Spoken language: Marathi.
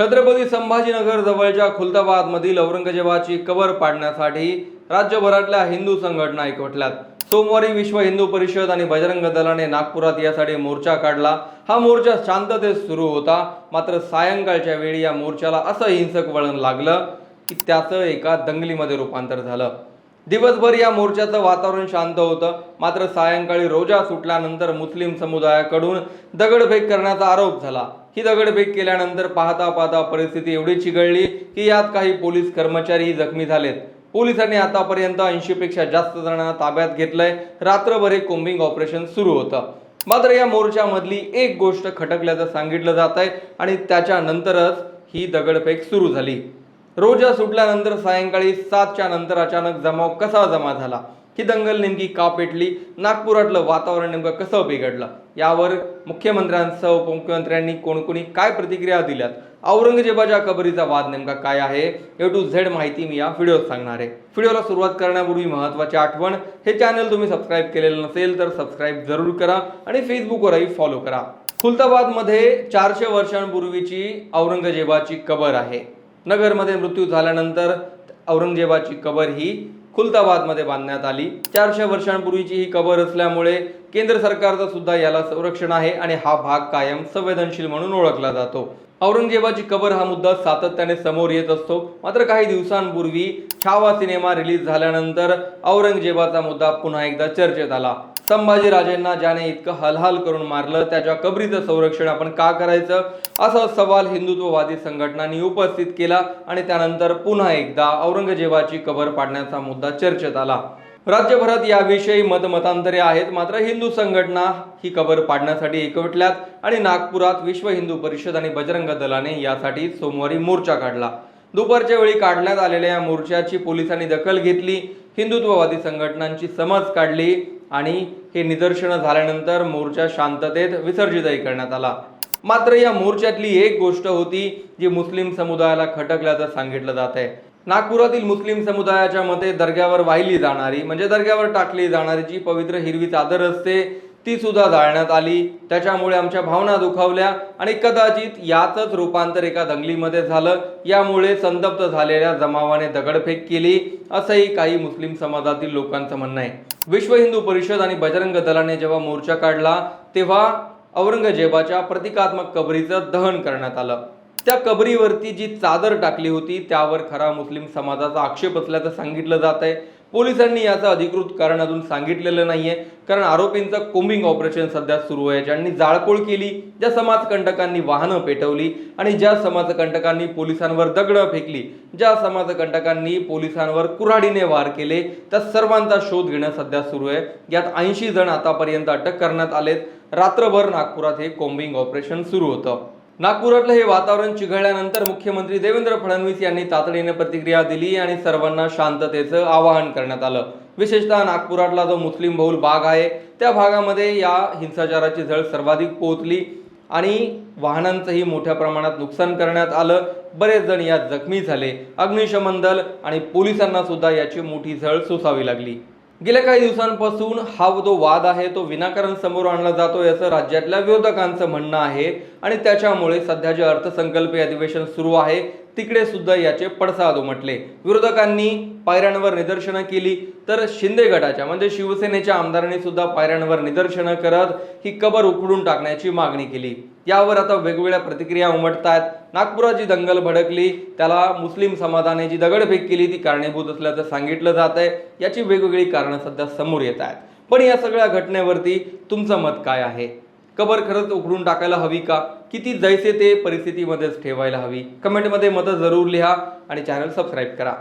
छत्रपती संभाजीनगर जवळच्या खुलताबादमधील औरंगजेबाची कबर पाडण्यासाठी राज्यभरातल्या हिंदू संघटना एकवटल्यात. सोमवारी विश्व हिंदू परिषद आणि बजरंग दलाने नागपुरात यासाठी मोर्चा काढला. हा मोर्चा शांततेत सुरू होता. मात्र सायंकाळच्या वेळी या मोर्चाला असं हिंसक वळण लागलं की त्याचं एका दंगलीमध्ये रूपांतर झालं. दिवसभर या मोर्चाचं वातावरण शांत होतं. मात्र सायंकाळी रोजा सुटल्यानंतर मुस्लिम समुदायाकडून दगडफेक करण्याचा आरोप झाला. ही दगडफेक केल्यानंतर पाहता पाहता परिस्थिती एवढी चिघळली की यात काही पोलीस कर्मचारीही जखमी झालेत. पोलिसांनी आतापर्यंत ऐंशीपेक्षा जास्त जणांना ताब्यात घेतलंय. रात्रभर हे कोम्बिंग ऑपरेशन सुरू होतं. मात्र या मोर्चामधली एक गोष्ट खटकल्याचं सांगितलं जात आहे आणि त्याच्यानंतरच ही दगडफेक सुरू झाली. रोजा सुटल्यानंतर सायंकाळी सातच्या नंतर अचानक जमाव कसा जमा झाला? ही दंगल नेमकी का पेटली? नागपुरातलं वातावरण नेमकं कसं बिघडलं? यावर मुख्यमंत्र्यांसह उपमुख्यमंत्र्यांनी कोणकोणी काय प्रतिक्रिया दिल्यात? औरंगजेबाच्या कबरीचा वाद नेमका काय आहे? ए टू झेड माहिती मी या व्हिडिओत सांगणार आहे. व्हिडिओला सुरुवात करण्यापूर्वी महत्त्वाची आठवण हे चॅनल तुम्ही सबस्क्राईब केलेलं नसेल तर सबस्क्राईब जरूर करा आणि फेसबुकवरही फॉलो करा. खुलताबादमध्ये चारशे वर्षांपूर्वीची औरंगजेबाची कबर आहे. नगरमध्ये मृत्यू झाल्यानंतर औरंगजेबाची कबर ही खुलताबादमध्ये बांधण्यात आली. चारशे वर्षांपूर्वीची ही कबर असल्यामुळे केंद्र सरकारचं सुद्धा याला संरक्षण आहे आणि हा भाग कायम संवेदनशील म्हणून ओळखला जातो. औरंगजेबाची कबर हा मुद्दा सातत्याने समोर येत असतो. मात्र काही दिवसांपूर्वी छावा सिनेमा रिलीज झाल्यानंतर औरंगजेबाचा मुद्दा पुन्हा एकदा चर्चेत आला. संभाजीराजेंना ज्याने इतकं हलहाल करून मारलं त्याच्या कबरीचं संरक्षण आपण का करायचं? असा सवाल हिंदुत्ववादी संघटनांनी उपस्थित केला आणि त्यानंतर पुन्हा एकदा औरंगजेबाची कबर पाडण्याचा मुद्दा चर्चेत आला. राज्यभरात याविषयी मतमतांतरे आहेत मात्र हिंदू संघटना ही कबर पाडण्यासाठी एकवटल्यात आणि नागपुरात विश्व हिंदू परिषद आणि बजरंग दलाने यासाठी सोमवारी मोर्चा काढला. दुपारच्या वेळी काढण्यात आलेल्या या मोर्चाची पोलिसांनी दखल घेतली हिंदुत्ववादी संघटनांची समज काढली आणि हे निदर्शनं झाल्यानंतर मोर्चा शांततेत विसर्जितही करण्यात आला. मात्र या मोर्चातली एक गोष्ट होती जी मुस्लिम समुदायाला खटकल्याचं सांगितलं जात आहे. नागपुरातील मुस्लिम समुदायाच्या मते दर्ग्यावर वाहिली जाणारी म्हणजे दर्ग्यावर टाकली जाणारी जी पवित्र हिरवी चादर असते ती सुद्धा जाळण्यात आली. त्याच्यामुळे आमच्या भावना दुखावल्या आणि कदाचित याचंच रूपांतर एका दंगलीमध्ये झालं. यामुळे संतप्त झालेल्या जमावाने दगडफेक केली असंही काही मुस्लिम समाजातील लोकांचं म्हणणं आहे. विश्व हिंदू परिषद आणि बजरंग दलाने जेव्हा मोर्चा काढला तेव्हा औरंगजेबाच्या प्रतिकात्मक कबरीचं दहन करण्यात आलं. त्या कबरीवरती जी चादर टाकली होती त्यावर खरा मुस्लिम समाजाचा आक्षेप असल्याचं सांगितलं जात आहे पोलिसांनी याचं अधिकृत कारण अजून सांगितलेलं नाहीये. कारण आरोपींचं कोम्बिंग ऑपरेशन सध्या सुरू आहे. ज्यांनी जाळपोळ केली ज्या समाजकंटकांनी वाहनं पेटवली आणि ज्या समाजकंटकांनी पोलिसांवर दगडं फेकली ज्या समाजकंटकांनी पोलिसांवर कुऱ्हाडीने वार केले त्या सर्वांचा शोध घेणं सध्या सुरू आहे. यात ऐंशी जण आतापर्यंत अटक करण्यात आलेत. रात्रभर नागपुरात हे कोम्बिंग ऑपरेशन सुरू होतं. नागपुरातलं हे वातावरण चिघळल्यानंतर मुख्यमंत्री देवेंद्र फडणवीस यांनी तातडीने प्रतिक्रिया दिली आणि सर्वांना शांततेचं आवाहन करण्यात आलं. विशेषतः नागपुरातला जो मुस्लिम बहुल भाग आहे त्या भागामध्ये या हिंसाचाराची झळ सर्वाधिक पोहोचली आणि वाहनांचंही मोठ्या प्रमाणात नुकसान करण्यात आलं. बरेच जण यात जखमी झाले. अग्निशमन दल आणि पोलिसांना सुद्धा याची मोठी झळ सोसावी लागली. गेल्या काही दिवसांपासून हा जो वाद आहे तो विनाकारण समोर आणला जातोय असं राज्यातल्या विरोधकांचं म्हणणं आहे. आणि त्याच्यामुळे सध्या जे अर्थसंकल्पीय अधिवेशन सुरू आहे तिकडे सुद्धा याचे पडसाद उमटले. विरोधकांनी पायऱ्यांवर निदर्शनं केली तर शिंदे गटाच्या म्हणजे शिवसेनेच्या आमदारांनी सुद्धा पायऱ्यांवर निदर्शनं करत ही कबर उकडून टाकण्याची मागणी केली. यावर आता वेगवेगळ्या प्रतिक्रिया उमटत आहेत नागपुरात जी दंगल भडकली त्याला मुस्लिम समाजाने जी दगडफेक केली ती कारणीभूत असल्याचं सांगितलं जात आहे याची वेगवेगळी कारणं सध्या समोर येत आहेत पण या सगळ्या घटनेवरती तुमचं मत काय आहे? कबर खरंच उघडून टाकायला हवी का? किती जैसे ते परिस्थितीमध्येच ठेवायला हवी? कमेंटमध्ये मतं जरूर लिहा आणि चॅनल सबस्क्राईब करा.